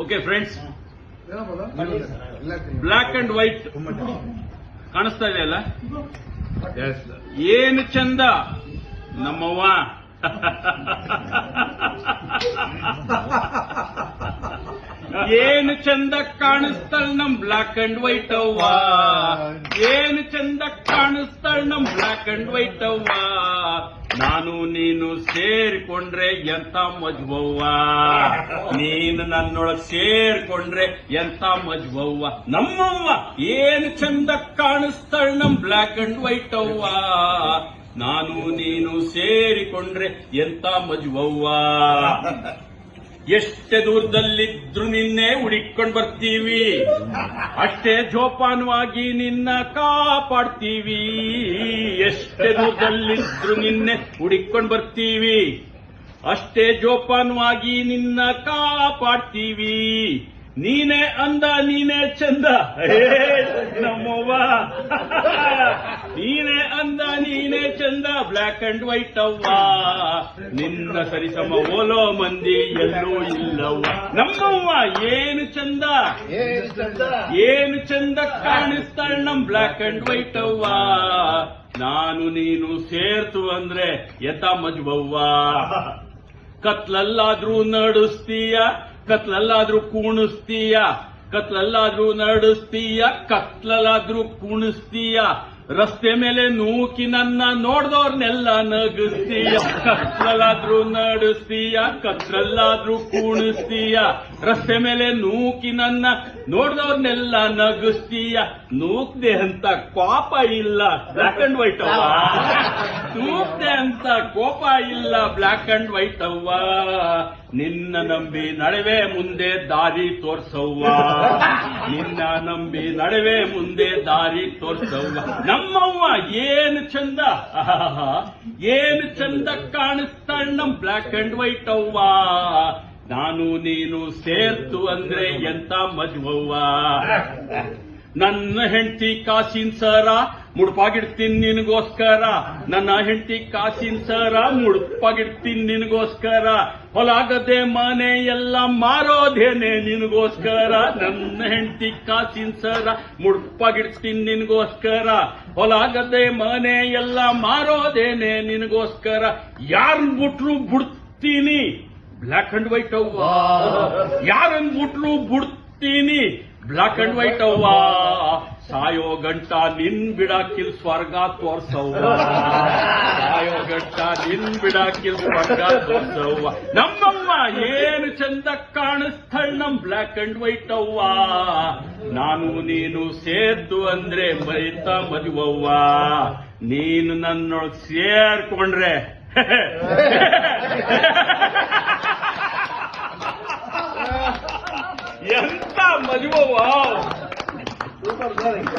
Okay friends black and white ಕಾಣಿಸ್ತಾ ಇದೆ ಅಲ್ಲ ಏನು ಚಂದ ನಮ್ಮವ್ವ ಏನು ಚಂದ ಕಾಣಿಸ್ತಾಳ ನಮ್ ಬ್ಲ್ಯಾಕ್ ಅಂಡ್ ವೈಟ್ ಅವ್ವ ಏನು ಚಂದ ಕಾಣಿಸ್ತಾಳ ನಮ್ ಬ್ಲ್ಯಾಕ್ ಅಂಡ್ ವೈಟ್ ಅವ್ವ ನಾನು ನೀನು ಸೇರಿಕೊಂಡ್ರೆ ಎಂತ ಮಜ್ಬವ್ವ ನೀನು ನನ್ನೊಳಗ್ ಸೇರಿಕೊಂಡ್ರೆ ಎಂತ ಮಜ್ಬವ್ವ ನಮ್ಮವ್ವ ಏನು ಚಂದ ಕಾಣಿಸ್ತಾಳ ನಮ್ ಬ್ಲ್ಯಾಕ್ ಅಂಡ್ ವೈಟ್ ಅವ್ವ? ನಾನು ನೀನು ಸೇರಿಕೊಂಡ್ರೆ ಎಂತ ಮಜ್ವವ್ವ? ಎಷ್ಟೇ ದೂರದಲ್ಲಿದ್ರು ನಿನ್ನೆ ಹುಡಿಕೊಂಡ್ ಬರ್ತೀವಿ. ಅಷ್ಟೇ ಜೋಪಾನವಾಗಿ ನಿನ್ನ ಕಾಪಾಡ್ತೀವಿ. ಎಷ್ಟೇ ದೂರದಲ್ಲಿದ್ರು ನಿನ್ನೆ ಹುಡಿಕೊಂಡ್ ಬರ್ತೀವಿ. ಅಷ್ಟೇ ಜೋಪಾನವಾಗಿ ನಿನ್ನ ಕಾಪಾಡ್ತೀವಿ. ನೀನೇ ಅಂದ ನೀನೇ ಚಂದ. ನಮ್ಮವ್ವ. ನೀನೇ ಅಂದ ನೀನೇ ಚಂದ. ಬ್ಲ್ಯಾಕ್ ಅಂಡ್ ವೈಟ್ ಅವ್ವ. ನಿನ್ನ ಸರಿಸಮ ಓಲೋ ಮಂದಿ ಎಲ್ಲೂ ಇಲ್ಲವ್ವ. ನಮ್ಮವ್ವ ಏನು ಚಂದ? ಏನು ಚಂದ? ಕಾಣಿಸ್ತಾಳ ನಮ್ ಬ್ಲ್ಯಾಕ್ ಅಂಡ್ ವೈಟ್ ಅವ್ವ. ನಾನು ನೀನು ಸೇರ್ತು ಅಂದ್ರೆ ಯಥ ಮಜ್ವವ್ವ. ಕತ್ಲಲ್ಲಾದ್ರೂ ನಡಿಸ್ತೀಯ ಕತ್ಲಲ್ಲಾದ್ರೂ ಕೂಣಿಸ್ತೀಯ, ಕತ್ಲಲ್ಲಾದ್ರೂ ನಡೆಸ್ತೀಯ, ಕತ್ಲಲ್ಲಾದ್ರೂ ಕೂಣಿಸ್ತೀಯ. ರಸ್ತೆ ಮೇಲೆ ನೂಕಿ ನನ್ನ ನೋಡ್ದವ್ರನ್ನೆಲ್ಲ ನಗಿಸ್ತೀಯ. ಕತ್ಲಲ್ಲಾದ್ರೂ ನಡಿಸ್ತೀಯ, ಕತ್ಲಲ್ಲಾದ್ರೂ ಕೂಣಿಸ್ತೀಯ. ರಸ್ತೆ ಮೇಲೆ ನೂಕಿ ನನ್ನ ನೋಡ್ದವ್ರನ್ನೆಲ್ಲ ನಗಿಸ್ತೀಯ. ನೂಕ್ದೆ ಅಂತ ಕೋಪ ಇಲ್ಲ. ಬ್ಲ್ಯಾಕ್ ಅಂಡ್ ವೈಟ್ ಅವ್ವ ನೂಕ್ದೆ ಅಂತ ಕೋಪ ಇಲ್ಲ ಬ್ಲ್ಯಾಕ್ ಅಂಡ್ ವೈಟ್ ಅವ್ವ. ನಿನ್ನ ನಂಬಿ ನಡುವೆ ಮುಂದೆ ದಾರಿ ತೋರ್ಸವ್ವ. ನಿನ್ನ ನಂಬಿ ನಡುವೆ ಮುಂದೆ ದಾರಿ ತೋರ್ಸವ್ವ. ನಮ್ಮವ್ವ ಏನು ಚಂದ? ಏನು ಚಂದ ಕಾಣಿಸ್ತಾಳ ನಮ್ ಬ್ಲ್ಯಾಕ್ ಅಂಡ್ ವೈಟ್ ಅವ್ವ. ನಾನು ನೀನು ಸೇರ್ತು ಅಂದ್ರೆ ಎಂತ ಮಜ್ವವ್ವ ನನ್ನ ಹೆಂಡತಿ ಕಾಸಿನ ಸರ ಮುಡುಪಾಗಿಡ್ತೀನಿ ನಿನಗೋಸ್ಕರ. ನನ್ನ ಹೆಂಡತಿ ಕಾಸಿನ ಸರ, ಮುಡುಪಾಗಿಡ್ತೀನಿ ನಿನಗೋಸ್ಕರ. ಹೊಲಾಗದೆ ಮನೆ ಎಲ್ಲ ಮಾರೋದೇನೆ ನಿನಗೋಸ್ಕರ. ನನ್ನ ಹೆಂಡತಿ ಕಾಸಿನ ಸರ, ಮುಡುಪಾಗಿಡ್ತೀನಿ ನಿನಗೋಸ್ಕರ. ಹೊಲಾಗದೆ ಮನೆ ಎಲ್ಲ ಮಾರೋದೇನೆ ನಿನಗೋಸ್ಕರ. ಯಾರು ಬಿಟ್ರು ಬಿಡ್ತೀನಿ. ಬ್ಲ್ಯಾಕ್ ಅಂಡ್ ವೈಟ್ ಅವ್ವ. ಯಾರನ್ ಬಿಟ್ರು ಬಿಡ್ತೀನಿ. ಬ್ಲ್ಯಾಕ್ ಅಂಡ್ ವೈಟ್ ಅವ್ವ. ಸಾಯೋ ಗಂಟ ನಿನ್ ಬಿಡಾಕಿಲ್ ಸ್ವರ್ಗ ತೋರ್ಸವ್ವ. ಸಾಯೋ ಗಂಟ ನಿನ್ ಬಿಡಾಕಿಲ್ ಸ್ವರ್ಗ ತೋರ್ಸವ್ವ. ನಮ್ಮಮ್ಮ ಏನು ಚಂದ ಕಾಣಿಸ್ತಳ್ ನಮ್ ಬ್ಲ್ಯಾಕ್ ಅಂಡ್ ವೈಟ್ ಅವ್ವ. ನಾನು ನೀನು ಸೇದ್ದು ಅಂದ್ರೆ ಮೈತಾ ಮದುವವ್ವ. ನೀನು ನನ್ನೊಳಗ್ ಸೇರ್ಕೊಂಡ್ರೆ. ಎಂತ ಮದುವವ್ವ? Super